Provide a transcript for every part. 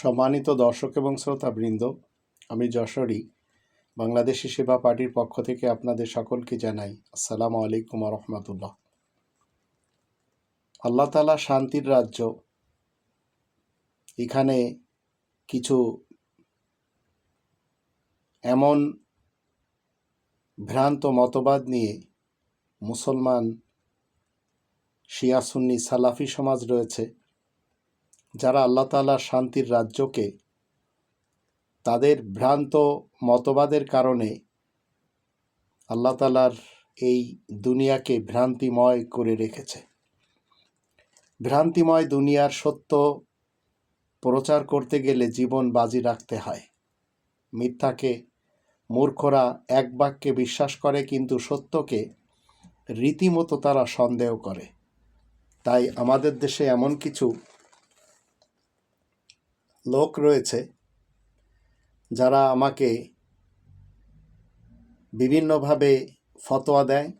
সম্মানিত দর্শক এবং শ্রোতাবৃন্দ, আমি যশোরী, বাংলাদেশি সেবা পার্টির পক্ষ থেকে আপনাদের সকলকে জানাই আসসালামু আলাইকুম রহমতুল্লাহ। আল্লাহ তালা শান্তির রাজ্য, এখানে কিছু এমন ভ্রান্ত মতবাদ নিয়ে মুসলমান শিয়া সুন্নি সালাফি সমাজ রয়েছে যারা আল্লাহ তালার শান্তির রাজ্যকে তাদের ভ্রান্ত মতবাদের কারণে আল্লাহ তালার এই দুনিয়াকে ভ্রান্তিময় করে রেখেছে। ভ্রান্তিময় দুনিয়ার সত্য প্রচার করতে গেলে জীবন বাজি রাখতে হয়। মিথ্যাকে, মূর্খরা এক বাক্যে বিশ্বাস করে কিন্তু সত্যকে রীতিমতো তারা সন্দেহ করে। তাই আমাদের দেশে এমন কিছু লোক রয়েছে যারা আমাকে বিভিন্নভাবে ফতোয়া দেয়।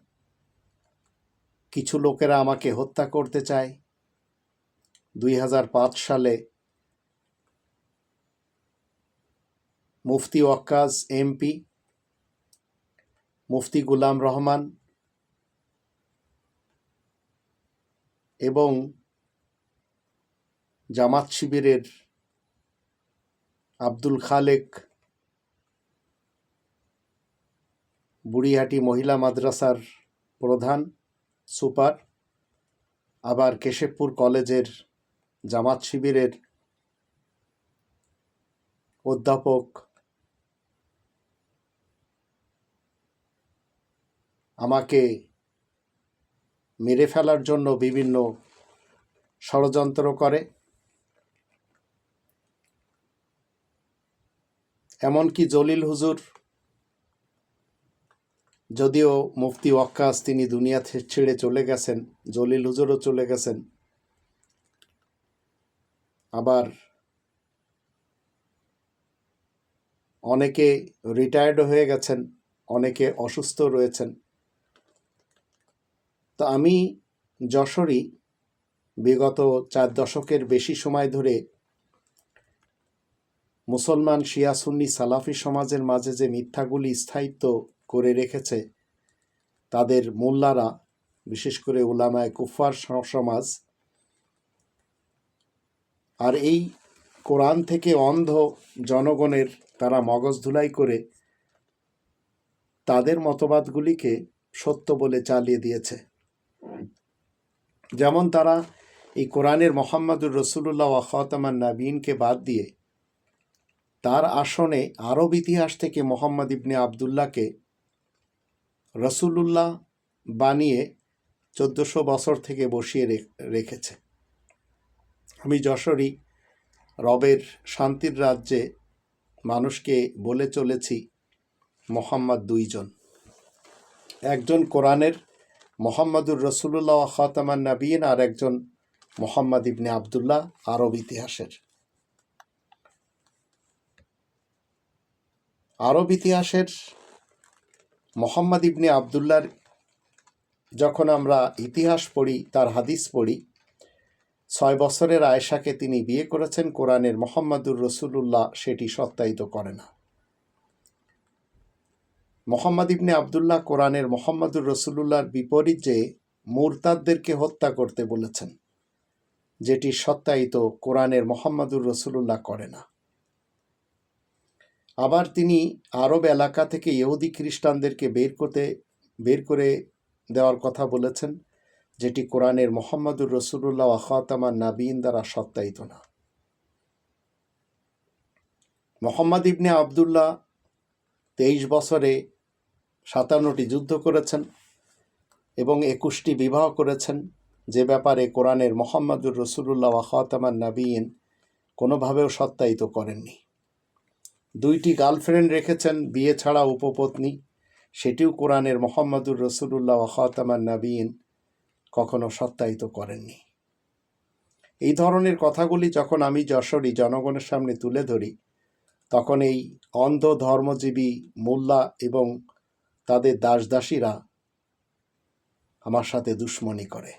কিছু লোকেরা আমাকে হত্যা করতে চায়। দুই হাজার পাঁচ সালে মুফতি ওয়াক্কাজ এমপি, মুফতি গুলাম রহমান এবং জামাত শিবিরের আব্দুল খালেক, বুড়িহাটি মহিলা মাদ্রাসার প্রধান, সুপার, আবার কেশবপুর কলেজের জামাত শিবিরের অধ্যাপক, আমাকে মেরে ফেলার জন্য বিভিন্ন ষড়যন্ত্র করে। এমনকি জলিল হুজুর, যদিও মুফতি ওয়াক্কাস তিনি দুনিয়া ছেড়ে চলে গেছেন, জলিল হুজুরও চলে গেছেন। আবার অনেকে রিটায়ার্ড হয়ে গেছেন, অনেকে অসুস্থ রয়েছেন। তো আমি যশোরই বিগত চার দশকের বেশি সময় ধরে মুসলমান শিয়া সুন্নি সালাফি সমাজের মাঝে যে মিথ্যাগুলি স্থায়িত্ব করে রেখেছে, তাদের মোল্লারা, বিশেষ করে উলামায় কুফার সমাজ, আর এই কোরআন থেকে অন্ধ জনগণের তারা মগজ ধুলাই করে তাদের মতবাদগুলিকে সত্য বলে চালিয়ে দিয়েছে। যেমন তারা এই কোরআনের মোহাম্মদুর রসুল্লাহ ওয়াখাতামান নাবিনকে বাদ দিয়ে তার আসনে আরব ইতিহাস থেকে মোহাম্মদ ইবনে আবদুল্লাহকে রসুলুল্লাহ বানিয়ে চোদ্দশো বছর থেকে বসিয়ে রেখেছে। আমি যশোরী রবের শান্তির রাজ্যে মানুষকে বলে চলেছি মোহাম্মদ দুইজন। একজন কোরআনের মোহাম্মদুর রসুল্লাহ খাতামান নাবিন আর একজন মোহাম্মদ ইবনে আবদুল্লাহ আরব ইতিহাসের। আরব ইতিহাসের মোহাম্মদ ইবনে আবদুল্লার যখন আমরা ইতিহাস পড়ি, তার হাদিস পড়ি, ছয় বছরের আয়েশাকে তিনি বিয়ে করেছেন, কোরআনের মোহাম্মদুর রসুলুল্লাহ সেটি সত্যায়িত করে না। মোহাম্মদ ইবনে আবদুল্লাহ কোরআনের মোহাম্মদুর রসুলুল্লাহর বিপরীত যে মুরতাদদেরকে হত্যা করতে বলেছেন, যেটি সত্যায়িত কোরআনের মোহাম্মদুর রসুলুল্লাহ করে না। আবার তিনি আরব এলাকা থেকে ইহুদি খ্রিস্টানদেরকে বের করতে, বের করে দেওয়ার কথা বলেছেন, যেটি কোরআনের মোহাম্মদুর রসুল্লাহ আখাতামান নাবিন দ্বারা সত্যায়িত না। মোহাম্মদ ইবনে আবদুল্লাহ তেইশ বছরে সাতান্নটি যুদ্ধ করেছেন এবং একুশটি বিবাহ করেছেন। যে ব্যাপারে কোরআনের মোহাম্মদুর রসুল্লাহ আখাতামান নাবিন কোনোভাবেও সত্যায়িত করেননি। দুইটি গার্লফ্রেন্ড রেখেছেন বিয়ে ছাড়া উপপত্নী। সেটিও কোরআনের মোহাম্মদুর রসুল্লাহ খাতামান নাবিন কখনো সত্যায়িত করেননি। এই ধরনের কথাগুলি যখন আমি যশোরী জনগণের সামনে তুলে ধরি, তখন এই অন্ধ ধর্মজীবী মোল্লা এবং তাদের দাসদাসীরা আমার সাথে দুশ্মনী করে।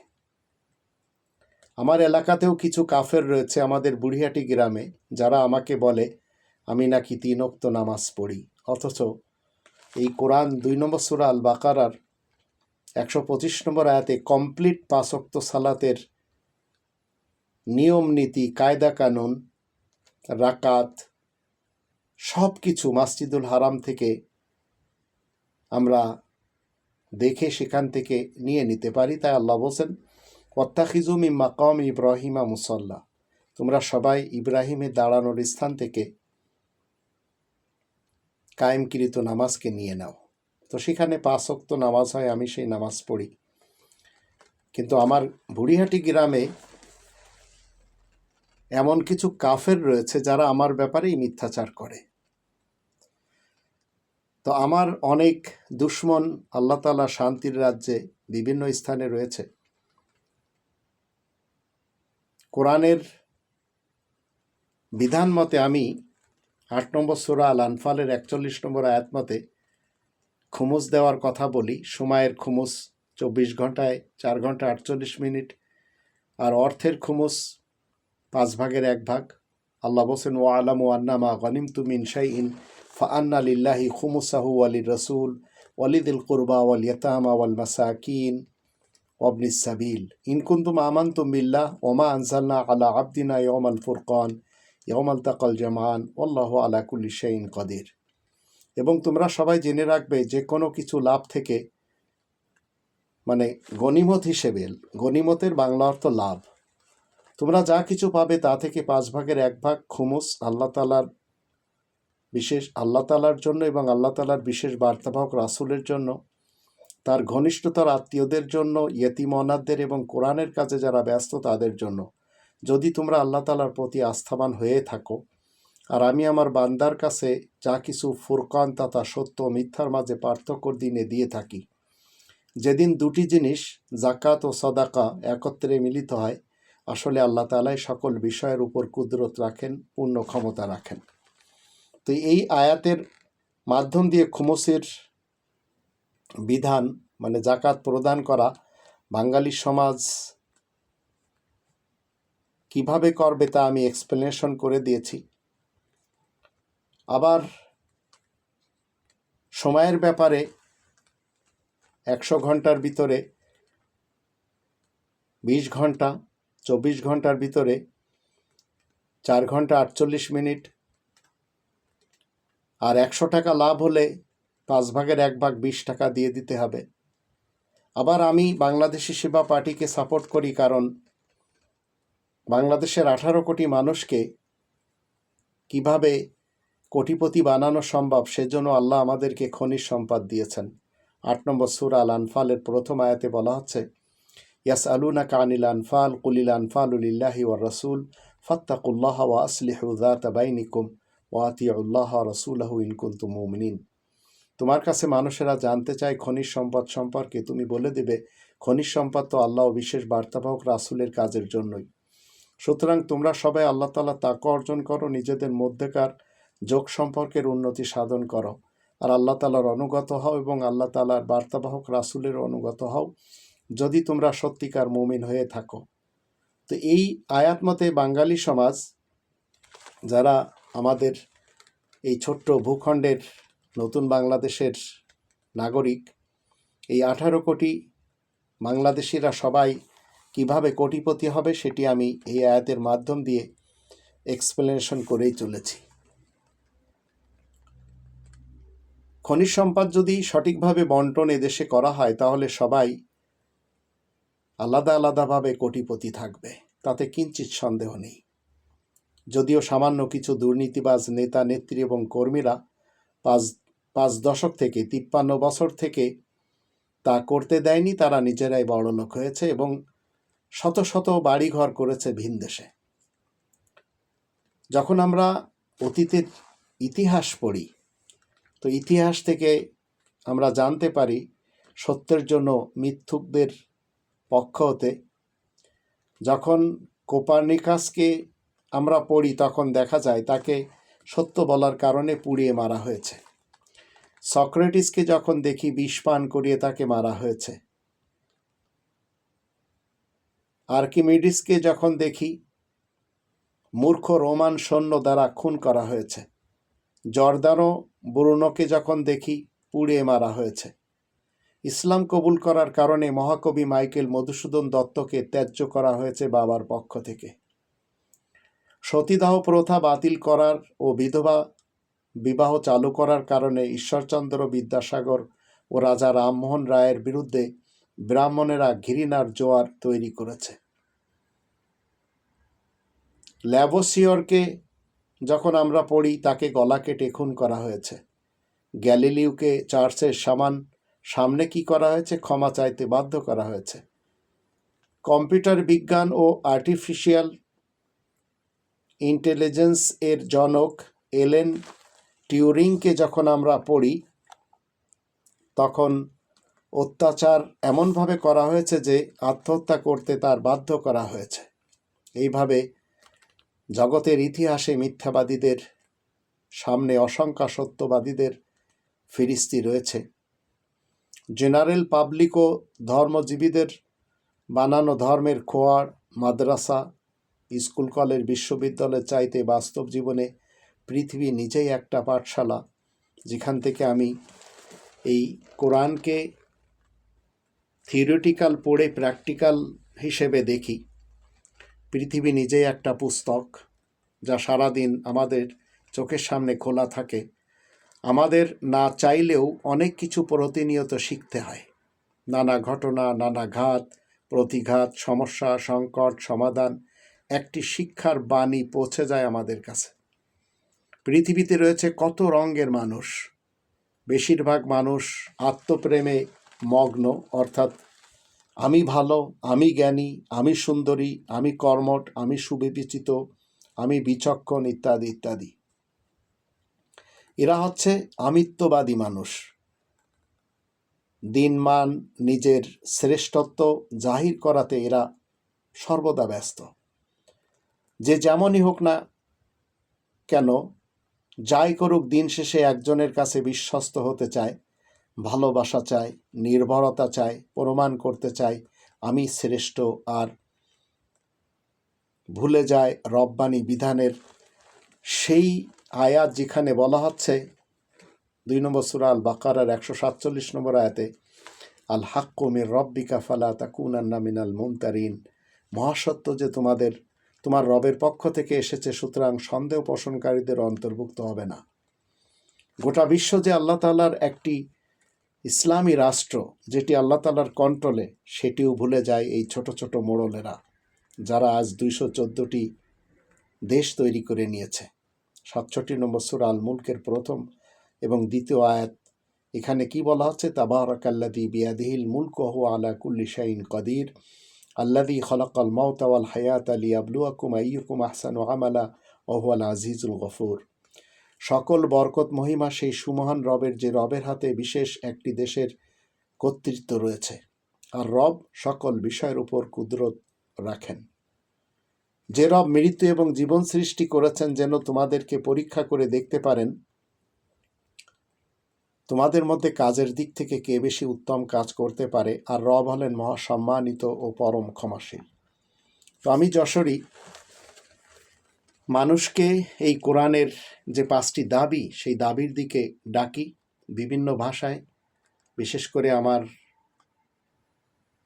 আমার এলাকাতেও কিছু কাফের রয়েছে আমাদের বুড়িহাটি গ্রামে, যারা আমাকে বলে আমি নাকি তিন অক্ত নামাজ পড়ি। অথচ এই কোরআন দুই নম্বর সুরা আল বাকারার একশো পঁচিশ নম্বর আয়াতে কমপ্লিট পাঁচক্ত সালাতের নিয়ম, নীতি, কায়দা, কানুন, রাকাত সব কিছু মাসজিদুল হারাম থেকে আমরা দেখে সেখান থেকে নিয়ে নিতে পারি, তাই আল্লাহ বলছেন ওত্তাখিজুম ই মাকাম ইব্রাহিমা মুসল্লা। তোমরা সবাই ইব্রাহিমের দাঁড়ানোর স্থান থেকে কায়েমকৃত নামাজকে নিয়ে নাও। তো সেখানে পাঁচক্ত নামাজ হয়, আমি সেই নামাজ পড়ি। কিন্তু আমার বুড়িহাটি গ্রামে এমন কিছু কাফের রয়েছে যারা আমার ব্যাপারেই মিথ্যাচার করে। তো আমার অনেক দুশ্মন আল্লাহ তালা শান্তির রাজ্যে বিভিন্ন স্থানে রয়েছে। কোরআনের বিধান মতে আমি আট নম্বর সুরা আল আনফালের একচল্লিশ নম্বর আয়াত মতে, খুমুস দেওয়ার কথা বলি, সময়ের খুমুস চব্বিশ ঘন্টায় চার ঘণ্টা আটচল্লিশ মিনিট, আর অর্থের খুমুস পাঁচ ভাগের এক ভাগ। আল্লাহ বসেন ও আলাম ও আন্নামা গনিম তুমিন শাই ইন ফান্না লিল্লাহি খুমুসাহু আলী রসুল ওয়ালিদিল কুরবা ওয়াল ইয়াতামা ওয়াল মাসাকিন ওয়াবনি সাবিল। ইন কুন্তুম আমান্তুম বিল্লাহ ওমা আনসালনা আলা আবদিনা ইয়মাল ফুরকান। ইয়মাল জামান অল্লাহ আলা কুল্লি শাইন কদির। এবং তোমরা সবাই জেনে রাখবে যে কোনো কিছু লাভ থেকে মানে গনিমত হিসেবে গনিমতের বাংলা অর্থ লাভ। তোমরা যা কিছু পাবে তা থেকে পাঁচ ভাগের এক ভাগ খুমুস আল্লাহ তালার বিশেষ, আল্লাহ তালার জন্য এবং আল্লাহ তালার বিশেষ বার্তাবাহক রাসুলের জন্য, তার ঘনিষ্ঠতার আত্মীয়দের জন্য, ইয়েতিম অনাথদের এবং কোরআনের কাজে যারা ব্যস্ত তাদের জন্য। যদি তোমরা আল্লাহ তালার প্রতি আস্থাবান হয়ে থাকো, আর আমি আমার বান্দার কাছে যা কিছু ফুরকান তথা সত্য মিথ্যার মাঝে পার্থক্য দিনে দিয়ে থাকি। যেদিন দুটি জিনিস জাকাত ও সদাকা, একত্রে মিলিত হয়, আসলে আল্লাহ তালাই সকল বিষয়ের উপর কুদরত রাখেন, পূর্ণ ক্ষমতা রাখেন। তো এই আয়াতের মাধ্যম দিয়ে খুমসের বিধান মানে জাকাত প্রদান করা বাঙালি সমাজ কীভাবে করবে তা আমি এক্সপ্লেনেশন করে দিয়েছি। আবার সময়ের ব্যাপারে একশো ঘণ্টার ভিতরে, বিশ ঘণ্টা, চব্বিশ ঘণ্টার ভিতরে, চার ঘণ্টা আটচল্লিশ মিনিট আর একশো টাকা লাভ হলে পাঁচ ভাগের এক ভাগ বিশ টাকা দিয়ে দিতে হবে। আবার আমি বাংলাদেশি সেবা পার্টিকে সাপোর্ট করি কারণ বাংলাদেশের আঠারো কোটি মানুষকে কীভাবে কোটিপতি বানানো সম্ভব, সেজন্য আল্লাহ আমাদেরকে খনিজ সম্পদ দিয়েছেন। আট নম্বর সুরা আল আনফালের প্রথম আয়াতে বলা হচ্ছে ইয়াস আলুনা কানিল আনফাল, কুলিল আনফাল উলিল্লাহি ওয়া রসুল, ফাত্তাকুল্লাহ ওয়া আসলিহু বাইনিকুম ওয়াতি উল্লাহ রসুলাহ ইনকুন্তু মুমিনিন। তোমার কাছে মানুষেরা জানতে চায় খনিজ সম্পদ সম্পর্কে। তুমি বলে দেবে, খনিজ সম্পদ তো আল্লাহ বিশেষ বার্তাবাহক রাসুলের কাজের জন্যই। সুতরাং তোমরা সবাই আল্লাহ তালা তাকে অর্জন করো, নিজেদের মধ্যেকার যোগ সম্পর্কের উন্নতি সাধন করো। আর আল্লাহ তালার অনুগত হও এবং আল্লাহ তালার বার্তাবাহক রাসুলের অনুগত হও, যদি তোমরা সত্যিকার মুমিন হয়ে থাকো। তো এই আয়াত মতে বাঙালি সমাজ, যারা আমাদের এই ছোট্ট ভূখণ্ডের নতুন বাংলাদেশের নাগরিক, এই আঠারো কোটি বাংলাদেশিরা সবাই কীভাবে কোটিপতি হবে সেটি আমি এই আয়াতের মাধ্যম দিয়ে এক্সপ্লেনেশন করেই চলেছি। খনিজ সম্পদ যদি সঠিকভাবে বন্টন এদেশে করা হয়, তাহলে সবাই আলাদা আলাদাভাবে কোটিপতি থাকবে, তাতে কিঞ্চিত সন্দেহ নেই। যদিও সামান্য কিছু দুর্নীতিবাজ নেতা, নেত্রী এবং কর্মীরা পাঁচ পাঁচ দশক থেকে, তিপ্পান্ন বছর থেকে তা করতে দেয়নি, তারা নিজেরাই বড়লোক হয়েছে এবং শত শত বাড়িঘর করেছে ভিন দেশে। যখন আমরা অতীতের ইতিহাস পড়ি, তো ইতিহাস থেকে আমরা জানতে পারি সত্যের জন্য মিথ্যুকদের পক্ষ হতে, যখন কোপার্নিকাসকে আমরা পড়ি, তখন দেখা যায় তাকে সত্য বলার কারণে পুড়িয়ে মারা হয়েছে। সক্রেটিসকে যখন দেখি, বিষ পান করিয়ে তাকে মারা হয়েছে। আর্কিমিডিসকে যখন দেখি, মূর্খ রোমান সৈন্য দ্বারা খুন করা হয়েছে। জর্দানো ব্রুনোকে যখন দেখি পুড়িয়ে মারা হয়েছে। ইসলাম কবুল করার কারণে মহাকবি মাইকেল মধুসূদন দত্তকে ত্যায্য করা হয়েছে বাবার পক্ষ থেকে। সতীদাহ প্রথা বাতিল করার ও বিধবা বিবাহ চালু করার কারণে ঈশ্বরচন্দ্র বিদ্যাসাগর ও রাজা রামমোহন রায়ের বিরুদ্ধে ব্রাহ্মণেরা ঘৃণার জোয়ার তৈরি করেছে। ল্যাবোসিয়রকে যখন আমরা পড়ি, তাকে গলা কেটে খুন করা হয়েছে। গ্যালিলিউকে চার্চের সামান সামনে কি করা হয়েছে, ক্ষমা চাইতে বাধ্য করা হয়েছে। কম্পিউটার বিজ্ঞান ও আর্টিফিশিয়াল ইন্টেলিজেন্স এর জনক এলেন টিউরিংকে যখন আমরা পড়ি, তখন অত্যাচার এমনভাবে করা হয়েছে যে আত্মহত্যা করতে তার বাধ্য করা হয়েছে। এইভাবে জগতের ইতিহাসে মিথ্যাবাদীদের সামনে অসংখ্যা সত্যবাদীদের ফিরিস্তি রয়েছে। জেনারেল পাবলিক ও ধর্মজীবীদের বানানো ধর্মের খোয়ার, মাদ্রাসা, স্কুল, কলেজ, বিশ্ববিদ্যালয় চাইতে বাস্তব জীবনে পৃথিবী নিজেই একটা পাঠশালা, যেখান থেকে আমি এই কোরআনকে থিওরিটিক্যাল পড়ে প্র্যাকটিক্যাল হিসেবে দেখি। পৃথিবী নিজেই একটা পুস্তক যা সারাদিন আমাদের চোখের সামনে খোলা থাকে। আমাদের না চাইলেও অনেক কিছু প্রতিনিয়ত শিখতে হয়। নানা ঘটনা, নানা ঘাত, প্রতিঘাত, সমস্যা, সংকট, সমাধান, একটি শিক্ষার বাণী পৌঁছে যায় আমাদের কাছে। পৃথিবীতে রয়েছে কত রঙের মানুষ? বেশিরভাগ মানুষ আত্মপ্রেমে মগ্ন, অর্থাৎ আমি ভালো, আমি জ্ঞানী, আমি সুন্দরী, আমি কর্মট আমি সুবিবেচিত, আমি বিচক্ষণ ইত্যাদি ইত্যাদি। এরা হচ্ছে আমিত্ববাদী মানুষ। দিনমান নিজের শ্রেষ্ঠত্ব জাহির করাতে এরা সর্বদা ব্যস্ত। যে যেমনই হোক না কেন, যাই করুক দিন শেষে একজনের কাছে বিশ্বস্ত হতে চায় ভালোবাসা চায় নির্ভরতা চায় প্রমাণ করতে চায় আমি শ্রেষ্ঠ আর ভুলে যায় রব্বানি বিধানের সেই আয়াত যেখানে বলা হচ্ছে, দুই নম্বর সুরা আল বাকারার একশো সাতচল্লিশ নম্বর আয়াতে আল হাক্কুমির রব্বিকা ফালা তা তাকুনান্না মিনাল মুমতারিন। মহাসত্য যে তোমাদের, তোমার রবের পক্ষ থেকে এসেছে, সুতরাং সন্দেহ পোষণকারীদের অন্তর্ভুক্ত হবে না। গোটা বিশ্ব যে আল্লাহ তালার একটি ইসলামী রাষ্ট্র যেটি আল্লাহ তালার কন্ট্রোলে, সেটিও ভুলে যায় এই ছোট ছোট মোড়লেরা, যারা আজ দুইশো চোদ্দোটি দেশ তৈরি করে নিয়েছে। সাতষট্টি নম্বর সুর আল মুলকের প্রথম এবং দ্বিতীয় আয়াত, এখানে কি বলা হচ্ছে? তাবারকাল্লাদি বিয়াদিহিল মুলক হু আলা কুল্লি শাইন কদির আল্লাদি খলাকাল মাউতাওয়াল হায়াত আলী আবলুয়াকুম আইয়ুকুম আহসান আমালা ওহুয়াল আজিজুল গফুর। সকল বরকত মহিমা সেই সুমহান রবের যে রবের হাতে বিশেষ একটি দেশের কর্তৃত্ব রয়েছে। আর রব সকল বিষয়ের উপর কুদরত রাখেন। যে রব মৃত্যু এবং জীবন সৃষ্টি করেছেন যেন তোমাদেরকে পরীক্ষা করে দেখতে পারেন, তোমাদের মধ্যে কাজের দিক থেকে কে বেশি উত্তম কাজ করতে পারে, আর রব হলেন মহাসম্মানিত ও পরম ক্ষমাশীল। তো আমি যশোরী মানুষকে এই কোরআনের যে পাঁচটি দাবি, সেই দাবির দিকে ডাকি বিভিন্ন ভাষায়, বিশেষ করে আমার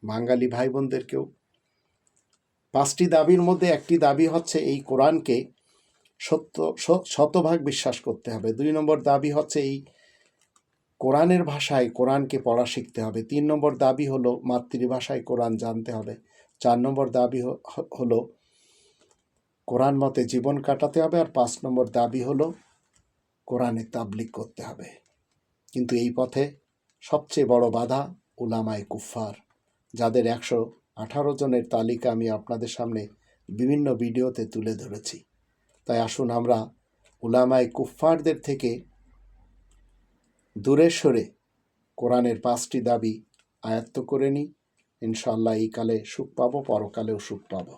বাঙালি ভাই বোনদেরকেও পাঁচটি দাবির মধ্যে একটি দাবি হচ্ছে এই কোরআনকে সত্য শতভাগ বিশ্বাস করতে হবে। দুই নম্বর দাবি হচ্ছে এই কোরআনের ভাষায় কোরআনকে পড়া শিখতে হবে। তিন নম্বর দাবি হলো মাতৃভাষায় কোরআন জানতে হবে। চার নম্বর দাবি হলো কোরআন মতে জীবন কাটাতে হবে আর পাঁচ নম্বর দাবি হলো কোরআনে তাবলিক করতে হবে। কিন্তু এই পথে সবচেয়ে বড় বাধা উলামায় কুফার যাদের একশো আঠারো জনের তালিকা আমি আপনাদের সামনে বিভিন্ন ভিডিওতে তুলে ধরেছি। তাই আসুন আমরা উলামায় কুফফারদের থেকে দূরে সরে কোরআনের পাঁচটি দাবি আয়ত্ত করে নিই। ইনশাল্লাহ এই কালে সুখ পাবো, পরকালেও সুখ পাবো।